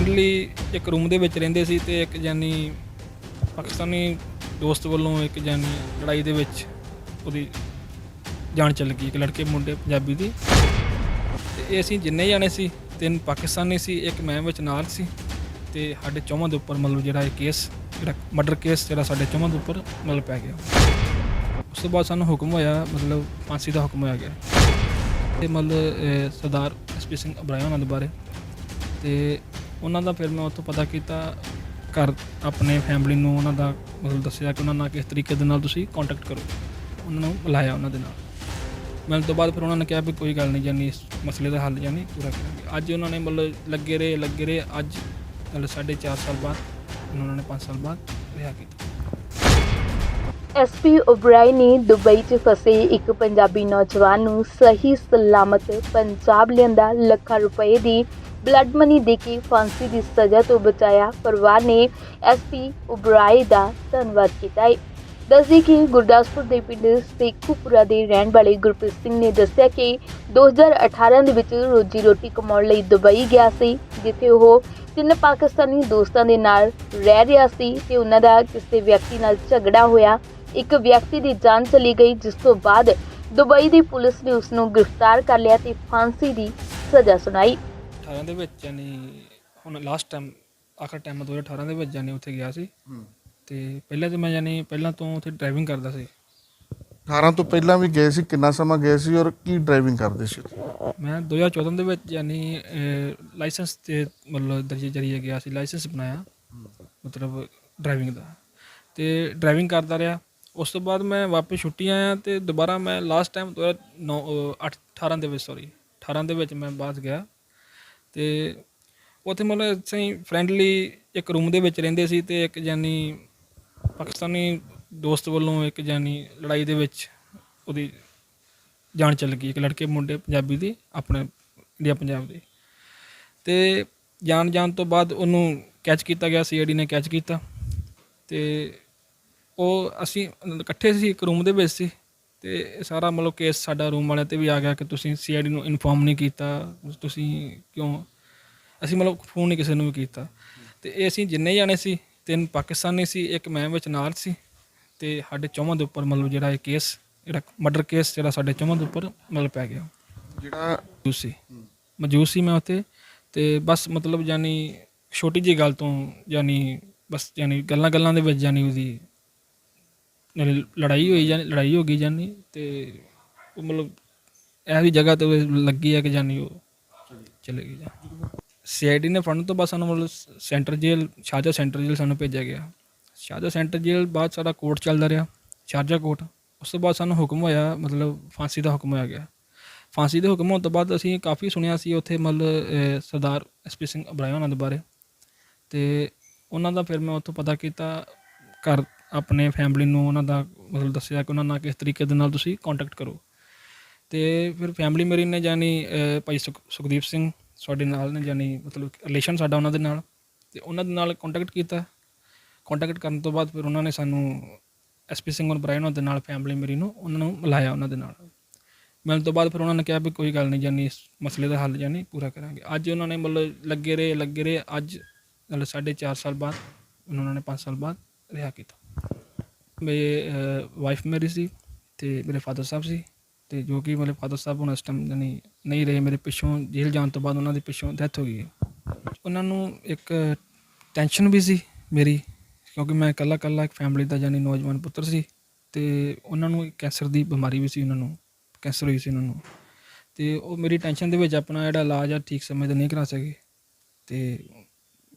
Friendly ਇੱਕ room ਦੇ ਵਿੱਚ ਰਹਿੰਦੇ ਸੀ ਤੇ ਇੱਕ ਜਾਨੀ ਪਾਕਿਸਤਾਨੀ ਦੋਸਤ ਵੱਲੋਂ ਇੱਕ ਜਾਨੀ ਲੜਾਈ ਦੇ ਵਿੱਚ ਉਹਦੀ ਜਾਨ ਚੱਲ ਗਈ ਇੱਕ ਲੜਕੇ ਮੁੰਡੇ ਪੰਜਾਬੀ ਦੀ। ਤੇ ਇਹ ਅਸੀਂ ਜਿੰਨੇ ਜਾਣੇ ਸੀ ਤਿੰਨ ਪਾਕਿਸਤਾਨੀ ਸੀ ਇੱਕ ਮੈਂ ਵਿੱਚ ਨਾਲ ਸੀ ਤੇ ਸਾਡੇ ਚੌਵਾਂ ਦੇ ਉੱਪਰ ਮਤਲਬ ਜਿਹੜਾ ਇਹ ਕੇਸ ਜਿਹੜਾ ਮਰਡਰ ਕੇਸ ਜਿਹੜਾ ਸਾਡੇ ਚੌਵਾਂ ਦੇ ਉੱਪਰ ਮਤਲਬ ਪੈ ਗਿਆ। ਉਸ ਤੋਂ ਬਾਅਦ ਸਾਨੂੰ ਹੁਕਮ ਹੋਇਆ ਮਤਲਬ ਫਾਂਸੀ ਦਾ ਹੁਕਮ ਹੋਇਆ ਗਿਆ। ਤੇ ਮਤਲਬ ਅਹ, ਸਰਦਾਰ ਐਸਪੀ ਸਿੰਘ ਅਬਰਾਇਆ ਉਹਨਾਂ ਦੇ ਬਾਰੇ ਤੇ ਉਹਨਾਂ ਦਾ ਫਿਰ ਮੈਂ ਉੱਥੋਂ ਪਤਾ ਕੀਤਾ, ਘਰ ਆਪਣੇ ਫੈਮਿਲੀ ਨੂੰ ਉਹਨਾਂ ਦਾ ਮਤਲਬ ਦੱਸਿਆ ਕਿ ਉਹਨਾਂ ਨਾਲ ਕਿਸ ਤਰੀਕੇ ਦੇ ਨਾਲ ਤੁਸੀਂ ਕੰਟੈਕਟ ਕਰੋ। ਉਹਨਾਂ ਨੂੰ ਬੁਲਾਇਆ ਉਹਨਾਂ ਦੇ ਨਾਲ। ਮਿਲਣ ਤੋਂ ਬਾਅਦ ਫਿਰ ਉਹਨਾਂ ਨੇ ਕਿਹਾ ਵੀ ਕੋਈ ਗੱਲ ਨਹੀਂ, ਜਾਨੀ ਇਸ ਮਸਲੇ ਦਾ ਹੱਲ ਜਾਨੀ ਪੂਰਾ ਕਰਾਂਗੇ। ਅੱਜ ਉਹਨਾਂ ਨੇ ਮਤਲਬ ਲੱਗੇ ਰਹੇ ਲੱਗੇ ਰਹੇ। ਅੱਜ ਮਤਲਬ ਸਾਢੇ ਚਾਰ ਸਾਲ ਬਾਅਦ, ਉਹਨਾਂ ਨੇ 5 ਸਾਲ ਬਾਅਦ ਰਿਹਾ ਕੀਤਾ। ਐਸਪੀ ਓਬਰਾਈ ਨੇ ਦੁਬਈ 'ਚ ਫਸੇ ਇੱਕ ਪੰਜਾਬੀ ਨੌਜਵਾਨ ਨੂੰ ਸਹੀ ਸਲਾਮਤ ਪੰਜਾਬ ਲਿਆਂਦਾ ਲੱਖਾਂ ਰੁਪਏ ਦੀ ਬਲੱਡ ਮਨੀ ਦੇ ਕੇ ਫਾਂਸੀ ਦੀ ਸਜ਼ਾ ਤੋਂ ਬਚਾਇਆ ਪਰਿਵਾਰ ਨੇ ਐਸਪੀ ਉਬਰਾਏ ਦਾ ਧੰਨਵਾਦ ਕੀਤਾ ਹੈ। ਦੱਸਦੀ ਕਿ ਗੁਰਦਾਸਪੁਰ ਦੇ ਪਿੰਡ ਸੇਖੂਪੁਰਾ ਦੇ ਰਹਿਣ ਵਾਲੇ ਗੁਰਪ੍ਰੀਤ ਸਿੰਘ ਨੇ ਦੱਸਿਆ ਕਿ 2018 ਦੇ ਵਿੱਚ ਰੋਜੀ ਰੋਟੀ ਕਮਾਉਣ ਲਈ ਦੁਬਈ ਗਿਆ ਸੀ, ਜਿੱਥੇ ਉਹ ਤਿੰਨ ਪਾਕਿਸਤਾਨੀ ਦੋਸਤਾਂ ਦੇ ਨਾਲ ਰਹਿ ਰਿਹਾ ਸੀ ਤੇ ਉਹਨਾਂ ਦਾ ਕਿਸੇ ਵਿਅਕਤੀ ਨਾਲ ਝਗੜਾ ਹੋਇਆ। ਇੱਕ ਵਿਅਕਤੀ ਦੀ ਜਾਨ ਚਲੀ ਗਈ, ਜਿਸ ਤੋਂ ਬਾਅਦ ਦੁਬਈ ਦੀ ਪੁਲਿਸ ਨੇ ਉਸ ਨੂੰ ਗ੍ਰਿਫਤਾਰ ਕਰ ਲਿਆ ਤੇ ਫਾਂਸੀ ਦੀ ਸਜ਼ਾ ਸੁਣਾਈ। 18 ਦੇ ਵਿੱਚ ਯਾਨੀ ਹੁਣ ਲਾਸਟ ਟਾਈਮ ਆਖਰ ਟਾਈਮ 2018 ਦੇ ਵਿੱਚ ਯਾਨੀ ਉੱਥੇ ਗਿਆ ਸੀ। ਤੇ ਪਹਿਲਾਂ ਤੇ ਮੈਂ ਯਾਨੀ ਪਹਿਲਾਂ ਤੋਂ ਉੱਥੇ ਡਰਾਈਵਿੰਗ ਕਰਦਾ ਸੀ। 18 ਤੋਂ ਪਹਿਲਾਂ ਵੀ ਗਏ ਸੀ ਕਿੰਨਾ ਸਮਾਂ ਗਏ ਸੀ ਔਰ ਕੀ ਡਰਾਈਵਿੰਗ ਕਰਦੇ ਸੀ ਮੈਂ 2014 ਦੇ ਵਿੱਚ ਯਾਨੀ ਲਾਇਸੈਂਸ ਤੇ ਮਤਲਬ ਦਰਜੇ ਜਰੀਏ ਗਿਆ ਸੀ ਲਾਇਸੈਂਸ ਬਣਾਇਆ। ਮਤਲਬ ਡਰਾਈਵਿੰਗ ਦਾ। ਤੇ ਡਰਾਈਵਿੰਗ ਕਰਦਾ ਰਿਹਾ। ਉਸ ਤੋਂ ਬਾਅਦ ਮੈਂ ਵਾਪਸ ਛੁੱਟੀ ਆਇਆ ਤੇ ਦੁਬਾਰਾ ਮੈਂ ਲਾਸਟ ਟਾਈਮ 2009 ਅਹ, 18 ਦੇ ਵਿੱਚ ਸੌਰੀ 18 ਦੇ ਵਿੱਚ ਮੈਂ ਬਾਅਦ ਗਿਆ। ਤੇ ਉੱਥੇ ਮਤਲਬ ਅਸੀਂ ਫਰੈਂਡਲੀ ਇੱਕ ਰੂਮ ਦੇ ਵਿੱਚ ਰਹਿੰਦੇ ਸੀ ਤੇ ਇੱਕ ਜਾਨੀ ਪਾਕਿਸਤਾਨੀ ਦੋਸਤ ਵੱਲੋਂ ਇੱਕ ਜਾਨੀ ਲੜਾਈ ਦੇ ਵਿੱਚ ਉਹਦੀ ਜਾਨ ਚੱਲ ਗਈ, ਇੱਕ ਲੜਕੇ ਮੁੰਡੇ ਪੰਜਾਬੀ ਦੀ, ਆਪਣੇ ਇੰਡੀਆ ਪੰਜਾਬ ਦੇ। ਤੇ ਜਾਨ ਜਾਣ ਤੋਂ ਬਾਅਦ ਉਹਨੂੰ ਕੈਚ ਕੀਤਾ ਗਿਆ ਸੀਆਈਡੀ ਨੇ ਕੈਚ ਕੀਤਾ। ਤੇ ਉਹ ਅਸੀਂ ਇਕੱਠੇ ਸੀ, ਇੱਕ ਰੂਮ ਦੇ ਵਿੱਚ ਸੀ। ਤੇ ਇਹ ਸਾਰਾ ਮਤਲਬ ਕੇਸ ਸਾਡਾ ਰੂਮ ਵਾਲਿਆਂ ਤੇ ਵੀ ਆ ਗਿਆ ਕਿ ਤੁਸੀਂ ਸੀਆਈਡੀ ਨੂੰ ਇਨਫੋਰਮ ਨਹੀਂ ਕੀਤਾ ਤੁਸੀਂ ਕਿਉਂ? ਅਸੀਂ ਮਤਲਬ ਫੋਨ ਨਹੀਂ ਕਿਸੇ ਨੂੰ ਵੀ ਕੀਤਾ। ਤੇ ਇਹ ਅਸੀਂ ਜਿੰਨੇ ਜਾਣੇ ਸੀ ਤਿੰਨ ਪਾਕਿਸਤਾਨੀ ਸੀ ਇੱਕ ਮੈਂ ਵਿੱਚ ਨਾਲ ਸੀ ਤੇ ਸਾਡੇ ਚੌਵਾਂ ਦੇ ਉੱਪਰ ਮਤਲਬ ਜਿਹੜਾ ਇਹ ਕੇਸ ਜਿਹੜਾ ਮਰਡਰ ਕੇਸ ਜਿਹੜਾ ਸਾਡੇ ਚੌਵਾਂ ਦੇ ਉੱਪਰ ਮਤਲਬ ਪੈ ਗਿਆ। ਜਿਹੜਾ ਮੌਜੂਦ ਸੀ। ਮੌਜੂਦ ਸੀ ਮੈਂ ਉੱਥੇ ਤੇ ਬਸ ਮਤਲਬ ਜਾਨੀ ਛੋਟੀ ਜੀ ਗੱਲ ਤੋਂ ਜਾਨੀ ਬਸ ਜਾਨੀ ਗੱਲਾਂ ਗੱਲਾਂ ਦੇ ਵਿੱਚ ਜਾਨੀ ਉਹਦੀ ਨਾਲੇ ਲੜਾਈ ਹੋਈ ਜਾਨੀ ਲੜਾਈ ਹੋ ਗਈ ਜਾਨੀ ਤੇ ਉਹ ਮਤਲਬ ਇਹੋ ਜਿਹੀ ਜਗ੍ਹਾ ਤੇ ਉਹ ਲੱਗੀ ਹੈ ਕਿ ਜਾਨੀ ਉਹ ਚਲੇ ਗਈ ਜਾਂ। ਸੀਆਈਡੀ ਨੇ ਫੜਨ ਤੋਂ ਬਾਅਦ ਸਾਨੂੰ ਮਤਲਬ ਸੈਂਟਰ ਜੇਲ੍ਹ ਸ਼ਾਹਜਹਾ ਸੈਂਟਰ ਜੇਲ੍ਹ ਸਾਨੂੰ ਭੇਜਿਆ ਗਿਆ। ਸ਼ਾਹਜਹਾ ਸੈਂਟਰ ਜੇਲ੍ਹ ਬਾਅਦ ਸਾਡਾ ਕੋਰਟ ਚੱਲਦਾ ਰਿਹਾ ਸ਼ਾਰਜਾ ਕੋਰਟ। ਉਸ ਤੋਂ ਬਾਅਦ ਸਾਨੂੰ ਹੁਕਮ ਹੋਇਆ ਮਤਲਬ ਫਾਂਸੀ ਦਾ ਹੁਕਮ ਹੋਇਆ ਗਿਆ। ਫਾਂਸੀ ਦੇ ਹੁਕਮ ਹੋਣ ਤੋਂ ਬਾਅਦ ਅਸੀਂ ਕਾਫੀ ਸੁਣਿਆ ਸੀ ਉੱਥੇ ਮਤਲਬ ਅਹ, ਸਰਦਾਰ ਐਸਪੀ ਸਿੰਘ ਅਬਰਾਇਆ ਉਹਨਾਂ ਦੇ ਬਾਰੇ। ਤੇ ਉਹਨਾਂ ਦਾ ਫਿਰ ਮੈਂ ਉੱਥੋਂ ਪਤਾ ਕੀਤਾ ਘਰ ਆਪਣੇ ਫੈਮਿਲੀ ਨੂੰ ਉਹਨਾਂ ਦਾ ਮਤਲਬ ਦੱਸਿਆ ਕਿ ਉਹਨਾਂ ਨਾਲ ਕਿਸ ਤਰੀਕੇ ਦੇ ਨਾਲ ਤੁਸੀਂ ਕੰਟੈਕਟ ਕਰੋ। ਤੇ ਫਿਰ ਫੈਮਿਲੀ ਮੇਰੀ ਨੇ ਜਾਨੀ ਭਾਈ ਸੁਖ- ਸੁਖਦੀਪ ਸਿੰਘ ਸਾਡੇ ਨਾਲ ਨੇ ਜਾਨੀ ਮਤਲਬ ਰਿਲੇਸ਼ਨ ਸਾਡਾ ਉਹਨਾਂ ਦੇ ਨਾਲ, ਤੇ ਉਹਨਾਂ ਦੇ ਨਾਲ ਕੰਟੈਕਟ ਕੀਤਾ। ਕੰਟੈਕਟ ਕਰਨ ਤੋਂ ਬਾਅਦ ਫਿਰ ਉਹਨਾਂ ਨੇ ਸਾਨੂੰ ਐਸਪੀ ਸਿੰਘ ਔਰ ਬਰਾਇਨ ਉਹਨਾਂ ਦੇ ਨਾਲ ਫੈਮਿਲੀ ਮੇਰੀ ਨੂੰ ਉਹਨਾਂ ਨੂੰ ਮਿਲਾਇਆ ਉਹਨਾਂ ਦੇ ਨਾਲ। ਮਿਲਣ ਤੋਂ ਬਾਅਦ ਫਿਰ ਉਹਨਾਂ ਨੇ ਕਿਹਾ ਵੀ ਕੋਈ ਗੱਲ ਨਹੀਂ ਜਾਨੀ ਇਸ ਮਸਲੇ ਦਾ ਹੱਲ ਜਾਨੀ ਪੂਰਾ ਕਰਾਂਗੇ। ਅੱਜ ਉਹਨਾਂ ਨੇ ਮਤਲਬ ਲੱਗੇ ਰਹੇ ਲੱਗੇ ਰਹੇ। ਅੱਜ ਮਤਲਬ ਸਾਢੇ ਚਾਰ ਸਾਲ ਬਾਅਦ, ਉਹਨਾਂ ਨੇ 5 ਸਾਲ ਬਾਅਦ ਰਿਹਾ ਕੀਤਾ। ਮੇਰੇ ਵਾਈਫ ਮੇਰੀ ਸੀ ਤੇ ਮੇਰੇ ਫਾਦਰ ਸਾਹਿਬ ਸੀ ਤੇ ਜੋ ਕਿ ਮੇਰੇ ਫਾਦਰ ਸਾਹਿਬ ਹੁਣ ਇਸ ਟਾਈਮ ਜਾਨੀ ਨਹੀਂ ਰਹੇ, ਮੇਰੇ ਪਿੱਛੋਂ ਜੇਲ੍ਹ ਜਾਣ ਤੋਂ ਬਾਅਦ ਉਹਨਾਂ ਦੀ ਪਿੱਛੋਂ ਡੈਥ ਹੋ ਗਈ ਹੈ। ਉਹਨਾਂ ਨੂੰ ਇੱਕ ਟੈਨਸ਼ਨ ਵੀ ਸੀ ਮੇਰੀ, ਕਿਉਂਕਿ ਮੈਂ ਇਕੱਲਾ ਇਕੱਲਾ ਇੱਕ ਫੈਮਿਲੀ ਦਾ ਜਾਨੀ ਨੌਜਵਾਨ ਪੁੱਤਰ ਸੀ ਤੇ ਉਹਨਾਂ ਨੂੰ ਕੈਂਸਰ ਦੀ ਬਿਮਾਰੀ ਵੀ ਸੀ, ਉਹਨਾਂ ਨੂੰ ਕੈਂਸਰ ਹੋਈ ਸੀ ਉਹਨਾਂ ਨੂੰ। ਤੇ ਉਹ ਮੇਰੀ ਟੈਨਸ਼ਨ ਦੇ ਵਿੱਚ ਆਪਣਾ ਜਿਹੜਾ ਇਲਾਜ ਆ ਠੀਕ ਸਮੇਂ ਤੇ ਨਹੀਂ ਕਰਾ ਸਕੇ ਤੇ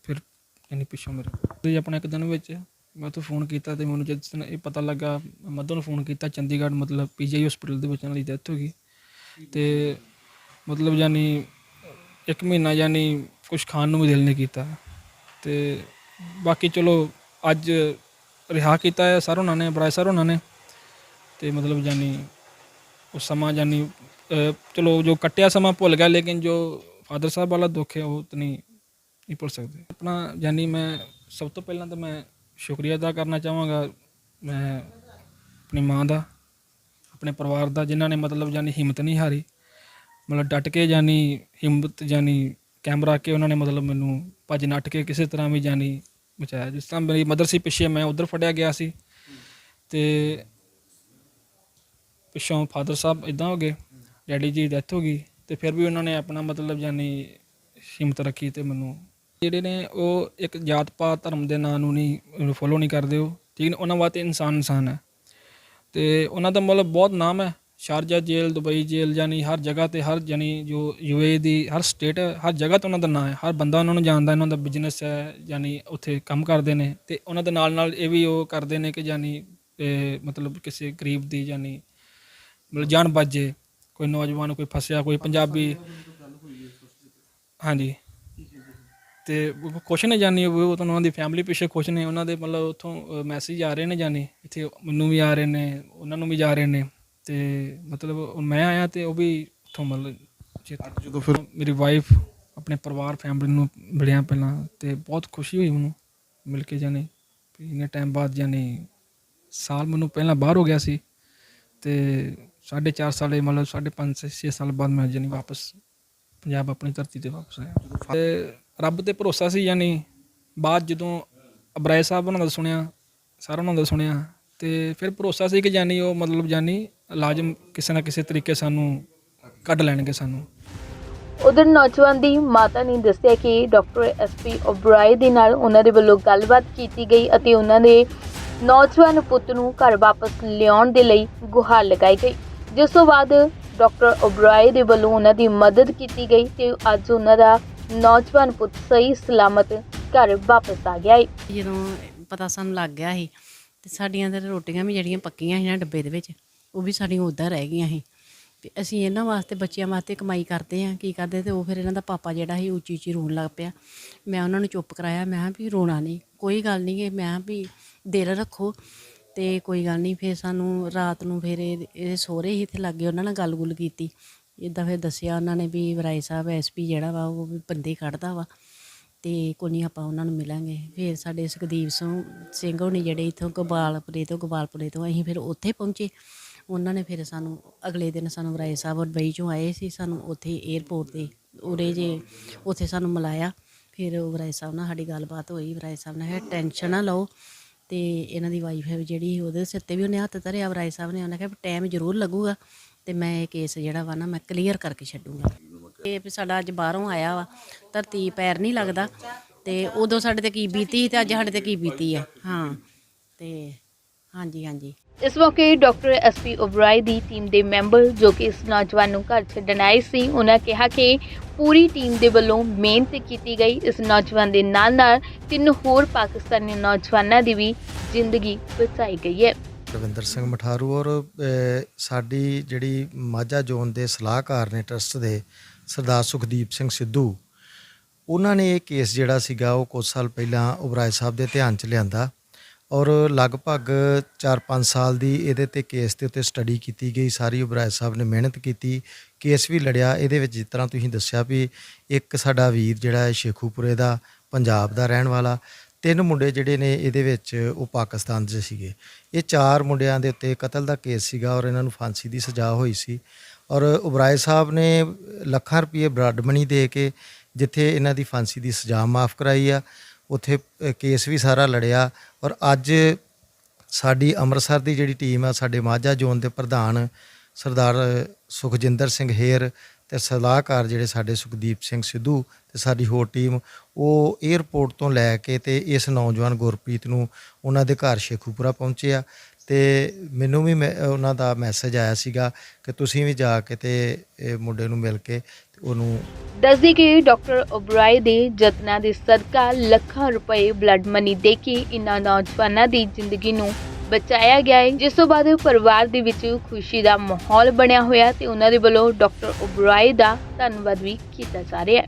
ਫਿਰ ਯਾਨੀ ਪਿੱਛੋਂ ਮੇਰੇ। ਤੇ ਆਪਣਾ ਇੱਕ ਦਿਨ ਵਿੱਚ ਮੈਂ ਉੱਥੋਂ ਫੋਨ ਕੀਤਾ ਤੇ ਮੈਨੂੰ ਜਦ ਇਹ ਪਤਾ ਲੱਗਾ ਮੈਂ ਮੱਧੋਂ ਨੂੰ ਫੋਨ ਕੀਤਾ, ਚੰਡੀਗੜ੍ਹ ਮਤਲਬ ਪੀਜੀਆਈ ਹਸਪੀਟਲ ਦੇ ਵਿੱਚ ਉਹਨਾਂ ਦੀ ਡੈਥ ਹੋ ਗਈ। ਤੇ ਮਤਲਬ ਯਾਨੀ ਇੱਕ ਮਹੀਨਾ ਯਾਨੀ ਕੁਝ ਖਾਣ ਨੂੰ ਵੀ ਦਿਲ ਨਹੀਂ ਕੀਤਾ। ਤੇ ਬਾਕੀ ਚਲੋ ਅੱਜ ਰਿਹਾ ਕੀਤਾ ਹੈ ਸਰ ਉਹਨਾਂ ਨੇ, ਬਰਾਏ ਸਰ ਉਹਨਾਂ ਨੇ। ਤੇ ਮਤਲਬ ਯਾਨੀ ਉਹ ਸਮਾਂ ਯਾਨੀ ਚਲੋ ਜੋ ਕੱਟਿਆ ਸਮਾਂ ਭੁੱਲ ਗਿਆ, ਲੇਕਿਨ ਜੋ ਫਾਦਰ ਸਾਹਿਬ ਵਾਲਾ ਦੁੱਖ ਹੈ ਉਹ ਤਾਂ ਨਹੀਂ ਭੁੱਲ ਸਕਦੇ। ਆਪਣਾ ਯਾਨੀ ਮੈਂ ਸਭ ਤੋਂ ਪਹਿਲਾਂ ਤਾਂ ਮੈਂ ਸ਼ੁਕਰੀਆ ਅਦਾ ਕਰਨਾ ਚਾਹਾਂਗਾ ਮੈਂ ਆਪਣੀ ਮਾਂ ਦਾ, ਆਪਣੇ ਪਰਿਵਾਰ ਦਾ, ਜਿਨ੍ਹਾਂ ਨੇ ਮਤਲਬ ਯਾਨੀ ਹਿੰਮਤ ਨਹੀਂ ਹਾਰੀ। ਮਤਲਬ ਡਟ ਕੇ ਯਾਨੀ ਹਿੰਮਤ ਯਾਨੀ ਕੈਮਰਾ ਕੇ ਉਹਨਾਂ ਨੇ ਮਤਲਬ ਮੈਨੂੰ ਭੱਜ ਨੱਟ ਕੇ ਕਿਸੇ ਤਰ੍ਹਾਂ ਵੀ ਜਾਨੀ ਬਚਾਇਆ। ਜਿਸ ਤਰ੍ਹਾਂ ਮੇਰੀ ਮਦਰ ਸੀ ਪਿੱਛੇ, ਮੈਂ ਉਧਰ ਫੜਿਆ ਗਿਆ ਸੀ। ਤੇ ਪਿੱਛੋਂ ਫਾਦਰ ਸਾਹਿਬ ਇਦਾਂ ਹੋ ਗਏ, ਡੈਡੀ ਜੀ ਡੈਥ ਹੋ ਗਈ ਤੇ ਫਿਰ ਵੀ ਉਹਨਾਂ ਨੇ ਆਪਣਾ ਮਤਲਬ ਜਾਨੀ ਹਿੰਮਤ ਰੱਖੀ ਤੇ ਮੈਨੂੰ ਜਿਹੜੇ ਨੇ ਉਹ ਇੱਕ ਜਾਤ ਪਾਤ ਧਰਮ ਦੇ ਨਾਂ ਨੂੰ ਨਹੀਂ ਫੋਲੋ ਨਹੀਂ ਕਰਦੇ ਉਹ। ਠੀਕ ਨੇ ਉਹਨਾਂ ਵਾਸਤੇ ਇਨਸਾਨ ਇਨਸਾਨ ਹੈ। ਤੇ ਉਹਨਾਂ ਦਾ ਮਤਲਬ ਬਹੁਤ ਨਾਮ ਹੈ। ਸ਼ਾਰਜਾ ਜੇਲ੍ਹ ਦੁਬਈ ਜੇਲ੍ਹ ਜਾਨੀ ਹਰ ਜਗ੍ਹਾ ਤੇ ਹਰ ਜਾਨੀ ਜੋ ਯੂਏ ਦੀ ਹਰ ਸਟੇਟ ਹਰ ਜਗ੍ਹਾ ਤੇ ਉਹਨਾਂ ਦਾ ਨਾਮ ਹੈ। ਹਰ ਬੰਦਾ ਉਹਨਾਂ ਨੂੰ ਜਾਣਦਾ ਇਹਨਾਂ ਦਾ ਬਿਜ਼ਨਸ ਹੈ ਜਾਨੀ ਉੱਥੇ ਕੰਮ ਕਰਦੇ ਨੇ। ਤੇ ਉਹਨਾਂ ਦੇ ਨਾਲ ਨਾਲ ਇਹ ਵੀ ਉਹ ਕਰਦੇ ਨੇ ਕਿ ਜਾਨੀ ਮਤਲਬ ਕਿਸੇ ਗਰੀਬ ਦੀ ਜਾਨੀ ਮਤਲਬ ਜਾਨ ਬਾਜੇ ਕੋਈ ਨੌਜਵਾਨ ਕੋਈ ਫਸਿਆ ਕੋਈ ਪੰਜਾਬੀ ਹਾਂਜੀ। ਤੇ ਉਹ ਖੁਸ਼ ਨੇ ਜਾਨੀ ਉਹ ਤਾਂ ਉਹਨਾਂ ਦੀ ਫੈਮਿਲੀ ਪਿੱਛੇ ਖੁਸ਼ ਨੇ ਉਹਨਾਂ ਦੇ ਮਤਲਬ ਉੱਥੋਂ ਮੈਸੇਜ ਆ ਰਹੇ ਨੇ ਜਾਨੀ ਇੱਥੇ ਮੈਨੂੰ ਵੀ ਆ ਰਹੇ ਨੇ ਉਹਨਾਂ ਨੂੰ ਵੀ ਜਾ ਰਹੇ ਨੇ ਤੇ ਮਤਲਬ ਮੈਂ ਆਇਆ ਤੇ ਉਹ ਵੀ ਉੱਥੋਂ ਮਤਲਬ ਜਦੋਂ ਫਿਰ ਮੇਰੀ ਵਾਈਫ ਆਪਣੇ ਪਰਿਵਾਰ ਫੈਮਿਲੀ ਨੂੰ ਮਿਲਿਆ ਪਹਿਲਾਂ ਤੇ ਬਹੁਤ ਖੁਸ਼ੀ ਹੋਈ ਮੈਨੂੰ ਮਿਲ ਕੇ ਜਾਨੀ ਇੰਨੇ ਟਾਈਮ ਬਾਅਦ ਜਾਨੀ ਸਾਲ ਮੈਨੂੰ ਪਹਿਲਾਂ ਬਾਹਰ ਹੋ ਗਿਆ ਸੀ ਤੇ 4.5 ਸਾਲ ਮਤਲਬ 5.5 6 ਸਾਲ ਬਾਅਦ ਮੈਂ ਜਾਨੀ ਵਾਪਸ ਪੰਜਾਬ ਆਪਣੀ ਧਰਤੀ ਤੇ ਵਾਪਸ ਆਇਆ। ਤੇ ਰੱਬ ਤੇ ਭਰੋਸਾ ਸੀ ਯਾਨੀ ਬਾਅਦ ਜਦੋਂ ਅਬਰਾਏ ਸਾਹਿਬ ਉਹਨਾਂ ਦਾ ਸੁਣਿਆ, ਸਾਰਾ ਉਹਨਾਂ ਦਾ ਸੁਣਿਆ, ਤੇ ਫਿਰ ਭਰੋਸਾ ਸੀ ਕਿ ਜਾਨੀ ਉਹ ਮਤਲਬ ਜਾਨੀ ਲਾਜ਼ਮ ਕਿਸੇ ਨਾ ਕਿਸੇ ਤਰੀਕੇ ਸਾਨੂੰ ਕੱਢ ਲੈਣਗੇ ਸਾਨੂੰ। ਉਧਰ ਨੌਜਵਾਨ ਦੀ ਮਾਤਾ ਨੇ ਦੱਸਿਆ ਕਿ ਡਾਕਟਰ ਐਸਪੀ ਓਬਰਾਏ ਦੇ ਨਾਲ ਉਹਨਾਂ ਦੇ ਵੱਲੋਂ ਗੱਲਬਾਤ ਕੀਤੀ ਗਈ ਅਤੇ ਉਹਨਾਂ ਦੇ ਨੌਜਵਾਨ ਪੁੱਤ ਨੂੰ ਘਰ ਵਾਪਸ ਲਿਆਉਣ ਦੇ ਲਈ ਗੁਹਾਰ ਲਗਾਈ ਗਈ। ਜਿਸ ਤੋਂ ਬਾਅਦ ਡਾਕਟਰ ਓਬਰਾਏ ਦੇ ਵੱਲੋਂ ਉਹਨਾਂ ਦੀ ਮਦਦ ਕੀਤੀ ਗਈ ਤੇ ਅੱਜ ਉਹਨਾਂ ਦਾ ਨੌਜਵਾਨ ਪੁੱਤ ਸਹੀ ਸਲਾਮਤ ਘਰ ਵਾਪਸ ਆ ਗਿਆ ਹੈ ਜਦੋਂ ਪਤਾ ਸਾਨੂੰ ਲੱਗ ਗਿਆ ਸੀ ਤੇ ਸਾਡੀਆਂ ਤੇ ਰੋਟੀਆਂ ਵੀ ਜਿਹੜੀਆਂ ਪੱਕੀਆਂ ਸੀ ਨਾ ਡੱਬੇ ਦੇ ਵਿੱਚ, ਉਹ ਵੀ ਸਾਡੀਆਂ ਉੱਦਾਂ ਰਹਿ ਗਈਆਂ ਸੀ। ਤੇ ਅਸੀਂ ਇਹਨਾਂ ਵਾਸਤੇ, ਬੱਚਿਆਂ ਵਾਸਤੇ ਕਮਾਈ ਕਰਦੇ ਆ ਕੀ ਕਰਦੇ ਤੇ ਉਹ ਫਿਰ ਇਹਨਾਂ ਦਾ ਪਾਪਾ ਜਿਹੜਾ ਸੀ ਉੱਚੀ ਉੱਚੀ ਰੋਣ ਲੱਗ ਪਿਆ। ਮੈਂ ਉਹਨਾਂ ਨੂੰ ਚੁੱਪ ਕਰਾਇਆ, ਮੈਂ ਕਿਹਾ ਵੀ ਰੋਣਾ ਨਹੀਂ, ਕੋਈ ਗੱਲ ਨਹੀਂ ਕਿ ਮੈਂ ਕਿਹਾ ਵੀ ਦਿਲ ਰੱਖੋ। ਤੇ ਕੋਈ ਗੱਲ ਨਹੀਂ, ਫਿਰ ਸਾਨੂੰ ਰਾਤ ਨੂੰ ਫਿਰ ਇਹ ਇਹ ਸਹੁਰੇ ਹੀ ਇੱਥੇ ਲੱਗੇ ਉਹਨਾਂ ਨਾਲ ਗੱਲ-ਗੁੱਲ ਕੀਤੀ। ਇਦਾਂ ਫਿਰ ਦੱਸਿਆ ਉਹਨਾਂ ਨੇ ਵੀ ਵਰਾਏ ਸਾਹਿਬ ਐਸਪੀ ਜਿਹੜਾ ਵਾ ਉਹ ਵੀ ਬੰਦੇ ਕੱਢਦਾ ਵਾ ਤੇ ਕੋਈ ਨਹੀਂ ਆਪਾਂ ਉਹਨਾਂ ਨੂੰ ਮਿਲਾਂਗੇ। ਫਿਰ ਸਾਡੇ ਸੁਖਦੀਪ ਸਿੰਘ ਸਿੰਘ ਹੋਣੀ ਜਿਹੜੇ ਇਥੋਂ ਗੋਪਾਲਪੁਰੇ ਤੋਂ ਗੋਪਾਲਪੁਰੇ ਤੋਂ ਅਸੀਂ ਫਿਰ ਉੱਥੇ ਪਹੁੰਚੇ। ਉਹਨਾਂ ਨੇ ਫਿਰ ਸਾਨੂੰ ਅਗਲੇ ਦਿਨ ਸਾਨੂੰ ਵਰਾਏ ਸਾਹਿਬ ਦੁਬਈ ਚੋਂ ਆਏ ਸੀ ਸਾਨੂੰ ਉੱਥੇ 에ਅਰਪੋਰਟ ਤੇ, ਉਰੇ ਜੇ ਉੱਥੇ ਸਾਨੂੰ ਮਿਲਾਇਆ। ਫਿਰ ਉਹ ਸਾਹਿਬ ਨਾਲ ਸਾਡੀ ਗੱਲਬਾਤ ਹੋਈ ਵਰਾਏ ਸਾਹਿਬ ਨੇ ਕਿਹਾ ਟੈਨਸ਼ਨ ਨਾ ਲਓ। ਤੇ ਇਹਨਾਂ ਦੀ ਵਾਈਫ ਹੈ ਜਿਹੜੀ ਉਹਦੇ ਸਿਰ ਤੇ ਵੀ ਉਹਨੇ ਹੱਥ ਧਰਿਆ ਵਰਾਏ ਸਾਹਿਬ ਨੇ ਉਹਨੇ ਕਿਹਾ ਟਾਈਮ ਜ਼ਰੂਰ ਲੱਗੂਗਾ। ਤੇ ਮੈਂ ਇਹ ਕੇਸ ਜਿਹੜਾ ਵਾ ਨਾ ਮੈਂ ਕਲੀਅਰ ਕਰਕੇ ਛੱਡੂੰਗਾ। ਇਹ ਵੀ ਸਾਡਾ ਅੱਜ ਬਾਹਰੋਂ ਆਇਆ ਵਾ ਧਰਤੀ ਪੈਰ ਨਹੀਂ ਲੱਗਦਾ ਤੇ ਉਦੋਂ ਸਾਡੇ ਤੇ ਕੀ ਬੀਤੀ ਤੇ ਅੱਜ ਸਾਡੇ ਤੇ ਕੀ ਬੀਤੀ ਹੈ ਹਾਂ, ਤੇ ਹਾਂਜੀ ਹਾਂਜੀ। ਇਸ ਮੌਕੇ ਡਾਕਟਰ ਐਸਪੀ ਓਬਰਾਏ ਦੀ ਟੀਮ ਦੇ ਮੈਂਬਰ ਜੋ ਕਿ ਇਸ ਨੌਜਵਾਨ ਨੂੰ ਘਰ ਛੱਡਣ ਆਏ ਸੀ, ਉਹਨਾਂ ਕਿਹਾ ਕਿ ਪੂਰੀ ਟੀਮ ਦੇ ਵੱਲੋਂ ਮਿਹਨਤ ਕੀਤੀ ਗਈ। ਇਸ ਨੌਜਵਾਨ ਦੇ ਨਾਲ ਨਾਲ ਤਿੰਨ ਹੋਰ ਪਾਕਿਸਤਾਨੀ ਨੌਜਵਾਨਾਂ ਦੀ ਵੀ ਜ਼ਿੰਦਗੀ ਬਚਾਈ ਗਈ ਹੈ। ਰਵਿੰਦਰ ਸਿੰਘ ਮਠਾਰੂ ਔਰ ਸਾਡੀ ਜਿਹੜੀ ਮਾਝਾ ਜ਼ੋਨ ਦੇ ਸਲਾਹਕਾਰ ਨੇ ਟਰਸਟ ਦੇ ਸਰਦਾਰ ਸੁਖਦੀਪ ਸਿੰਘ ਸਿੱਧੂ, ਉਹਨਾਂ ਨੇ ਇਹ ਕੇਸ ਜਿਹੜਾ ਸੀਗਾ ਉਹ ਕੁਝ ਸਾਲ ਪਹਿਲਾਂ ਉਬਰਾਏ ਸਾਹਿਬ ਦੇ ਧਿਆਨ 'ਚ ਲਿਆਂਦਾ ਔਰ ਲਗਭਗ 4-5 ਸਾਲ ਦੀ ਇਹਦੇ ਤੇ ਕੇਸ ਦੇ ਉੱਤੇ ਸਟੱਡੀ ਕੀਤੀ ਗਈ, ਸਾਰੀ ਉਬਰਾਏ ਸਾਹਿਬ ਨੇ ਮਿਹਨਤ ਕੀਤੀ, ਕੇਸ ਵੀ ਲੜਿਆ, ਇਹਦੇ ਵਿੱਚ ਜਿਸ ਤਰ੍ਹਾਂ ਤੁਸੀਂ ਦੱਸਿਆ ਵੀ ਇੱਕ ਸਾਡਾ ਵੀਰ ਜਿਹੜਾ ਹੈ ਸ਼ੇਖੂਪੁਰੇ ਦਾ, ਪੰਜਾਬ ਦਾ ਰਹਿਣ ਵਾਲਾ ਤਿੰਨ ਮੁੰਡੇ ਜਿਹੜੇ ਨੇ ਇਹਦੇ ਵਿੱਚ ਉਹ ਪਾਕਿਸਤਾਨ 'ਚ ਸੀਗੇ। ਇਹ ਚਾਰ ਮੁੰਡਿਆਂ ਦੇ ਉੱਤੇ ਕਤਲ ਦਾ ਕੇਸ ਸੀਗਾ ਔਰ ਇਹਨਾਂ ਨੂੰ ਫਾਂਸੀ ਦੀ ਸਜ਼ਾ ਹੋਈ ਸੀ। ਔਰ ਉਬਰਾਏ ਸਾਹਿਬ ਨੇ ਲੱਖਾਂ ਰੁਪਏ ਬਰਾਡ ਮਨੀ ਦੇ ਕੇ ਜਿੱਥੇ ਇਹਨਾਂ ਦੀ ਫਾਂਸੀ ਦੀ ਸਜ਼ਾ ਮਾਫ ਕਰਾਈ ਆ, ਉੱਥੇ ਕੇਸ ਵੀ ਸਾਰਾ ਲੜਿਆ। ਔਰ ਅੱਜ ਸਾਡੀ ਅੰਮ੍ਰਿਤਸਰ ਦੀ ਜਿਹੜੀ ਟੀਮ ਆ, ਸਾਡੇ ਮਾਝਾ ਜ਼ੋਨ ਦੇ ਪ੍ਰਧਾਨ ਸਰਦਾਰ ਸੁਖਜਿੰਦਰ ਸਿੰਘ ਹੇਰ ਤੇ ਸਲਾਹਕਾਰ ਜਿਹੜੇ ਸਾਡੇ ਸੁਖਦੀਪ ਸਿੰਘ ਸਿੱਧੂ ਤੇ ਸਾਡੀ ਹੋਰ ਟੀਮ ਉਹ 에ਅਰਪੋਰਟ ਤੋਂ ਲੈ ਕੇ ਤੇ ਇਸ ਨੌਜਵਾਨ ਗੁਰਪ੍ਰੀਤ ਨੂੰ ਉਹਨਾਂ ਦੇ ਘਰ ਸ਼ੇਖੂਪੁਰਾ ਪਹੁੰਚਿਆ ਆ। ਤੇ ਮੈਨੂੰ ਵੀ ਉਹਨਾਂ ਦਾ ਮੈਸੇਜ ਆਇਆ ਸੀਗਾ ਕਿ ਤੁਸੀਂ ਵੀ ਜਾ ਕੇ ਤੇ ਇਹ ਮੁੰਡੇ ਨੂੰ ਮਿਲ ਕੇ ਉਹਨੂੰ ਦੱਸਦੀ ਕਿ ਡਾਕਟਰ ਓਬਰਾਏ ਦੇ ਯਤਨਾਂ ਦੇ ਸਦਕਾ ਲੱਖਾਂ ਰੁਪਏ ਬਲੱਡ ਮਨੀ ਦੇ ਕੇ ਇਨ੍ਹਾਂ ਨੌਜਵਾਨਾਂ ਦੀ ਜ਼ਿੰਦਗੀ ਨੂੰ ਬਚਾਇਆ ਗਿਆ ਹੈ। ਜਿਸ ਤੋਂ ਬਾਅਦ ਪਰਿਵਾਰ ਦੇ ਵਿੱਚ ਖੁਸ਼ੀ ਦਾ ਮਾਹੌਲ ਬਣਿਆ ਹੋਇਆ ਤੇ ਉਹਨਾਂ ਦੇ ਵੱਲੋਂ ਡਾਕਟਰ ਓਬਰਾਏ ਦਾ ਧੰਨਵਾਦ ਵੀ ਕੀਤਾ ਜਾ ਰਿਹਾ ਹੈ।